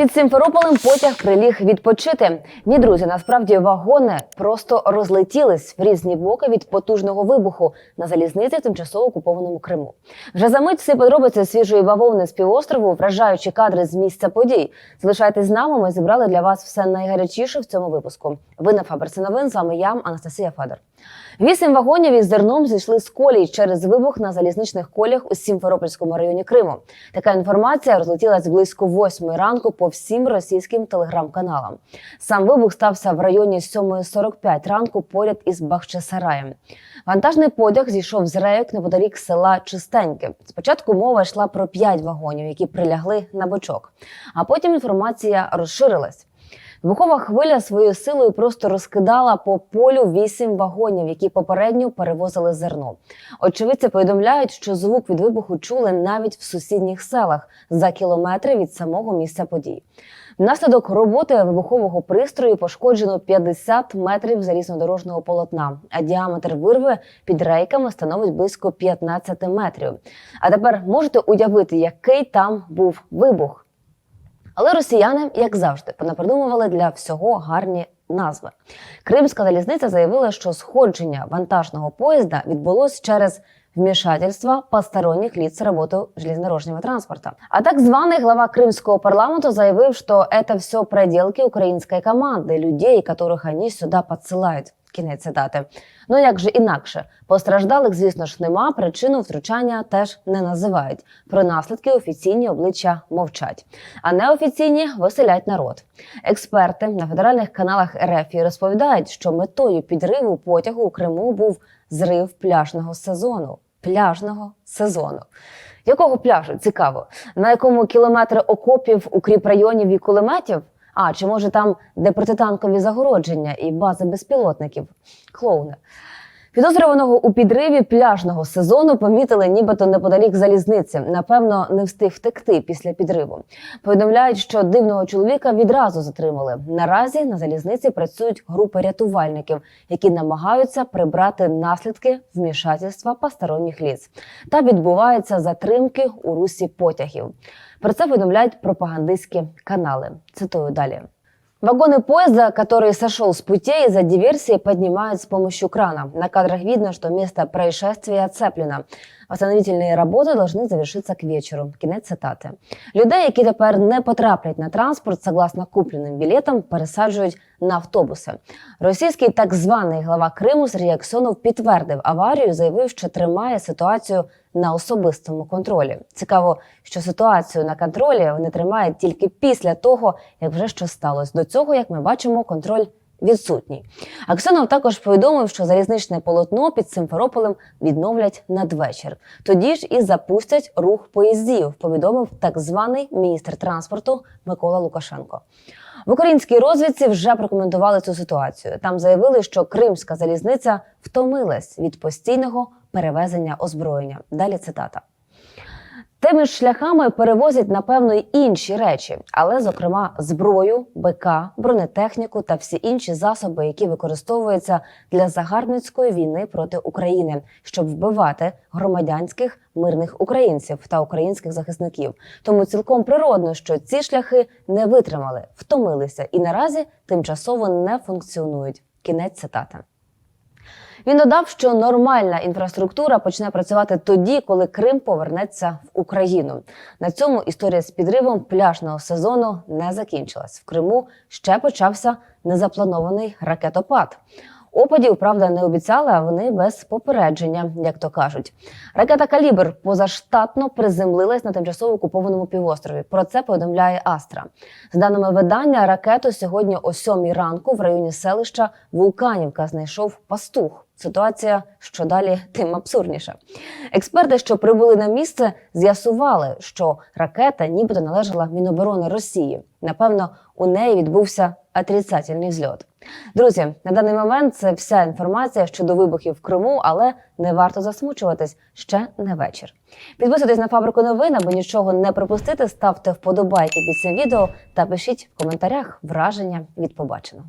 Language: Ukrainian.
Під Симферополем потяг приліг відпочити. Ні, друзі, насправді вагони просто розлетілись в різні боки від потужного вибуху на залізниці в тимчасово окупованому Криму. Вже за мить всі подробиці свіжої бавовни з півострову, вражаючі кадри з місця подій. Залишайтесь з нами. Ми зібрали для вас все найгарячіше в цьому випуску. Ви на фабриці новин. З вами я, Анастасія Федор. Вісім вагонів із зерном зійшли з колій через вибух на залізничних колях у Сімферопольському районі Криму. Така інформація розлетілась близько восьмої ранку по всім російським телеграм-каналам. Сам вибух стався в районі 7.45 ранку поряд із Бахчисараєм. Вантажний потяг зійшов з рейок неподалік села Чистеньке. Спочатку мова йшла про п'ять вагонів, які прилягли на бочок. А потім інформація розширилась. Вибухова хвиля своєю силою просто розкидала по полю вісім вагонів, які попередньо перевозили зерно. Очевидці повідомляють, що звук від вибуху чули навіть в сусідніх селах за кілометри від самого місця подій. Внаслідок роботи вибухового пристрою пошкоджено 50 метрів залізнодорожного полотна, а діаметр вирви під рейками становить близько 15 метрів. А тепер можете уявити, який там був вибух. Але росіяни, як завжди, понапридумували для всього гарні назви. Кримська залізниця заявила, що сходження вантажного поїзда відбулось через вмішательство посторонніх лиц в работу железнодорожного транспорта. А так званий глава кримського парламенту заявив, що це все проделки української команди, людей, яких вони сюди підсилають. Кінець цитати. Ну як же інакше, постраждалих, звісно ж, нема. Причину втручання теж не називають. Про наслідки офіційні обличчя мовчать, а неофіційні веселять народ. Експерти на федеральних каналах РФ розповідають, що метою підриву потягу у Криму був зрив пляжного сезону. Пляжного сезону. Якого пляжу? Цікаво. На якому кілометри окопів, укріп районів і кулеметів? А чи може там де протитанкові загородження і бази безпілотників? Клоуни. Підозрюваного у підриві пляжного сезону помітили нібито неподалік залізниці. Напевно, не встиг втекти після підриву. Повідомляють, що дивного чоловіка відразу затримали. Наразі на залізниці працюють групи рятувальників, які намагаються прибрати наслідки вмішательства посторонніх ліц. Та відбуваються затримки у русі потягів. Про це повідомляють пропагандистські канали. Цитую далі. Вагоны поезда, который сошел с путей из-за диверсии, поднимают с помощью крана. На кадрах видно, что место происшествия оцеплено. Восстановительные роботи должны завершитися к вечору. Кінець цитати. Людей, які тепер не потраплять на транспорт, согласно купленим білетам, пересаджують на автобуси. Російський так званий глава Криму Сергій Аксьонов підтвердив аварію, заявив, що тримає ситуацію на особистому контролі. Цікаво, що ситуацію на контролі вони тримають тільки після того, як вже щось сталося. До цього, як ми бачимо, контроль відсутній. Аксьонов також повідомив, що залізничне полотно під Симферополем відновлять надвечір. Тоді ж і запустять рух поїздів. Повідомив так званий міністр транспорту Микола Лукашенко. В українській розвідці вже прокоментували цю ситуацію. Там заявили, що кримська залізниця втомилась від постійного перевезення озброєння. Далі цитата. Тими ж шляхами перевозять напевно й інші речі, але зокрема зброю, БК, бронетехніку та всі інші засоби, які використовуються для загарбницької війни проти України, щоб вбивати громадянських мирних українців та українських захисників. Тому цілком природно, що ці шляхи не витримали, втомилися і наразі тимчасово не функціонують. Кінець цитати. Він додав, що нормальна інфраструктура почне працювати тоді, коли Крим повернеться в Україну. На цьому історія з підривом пляжного сезону не закінчилась. В Криму ще почався незапланований ракетопад. Опадів, правда, не обіцяли, а вони без попередження, як то кажуть. Ракета Калібр позаштатно приземлилась на тимчасово окупованому півострові. Про це повідомляє Астра. З даними видання, ракету сьогодні о сьомій ранку в районі селища Вулканівка знайшов пастух. Ситуація що далі, тим абсурдніше. Експерти, що прибули на місце, з'ясували, що ракета нібито належала Міноборони Росії. Напевно, у неї відбувся отрицательний взльот. Друзі, на даний момент це вся інформація щодо вибухів в Криму, але не варто засмучуватись ще не вечір. Підписуйтесь на фабрику новин, аби нічого не пропустити. Ставте вподобайки під цим відео та пишіть в коментарях враження від побаченого.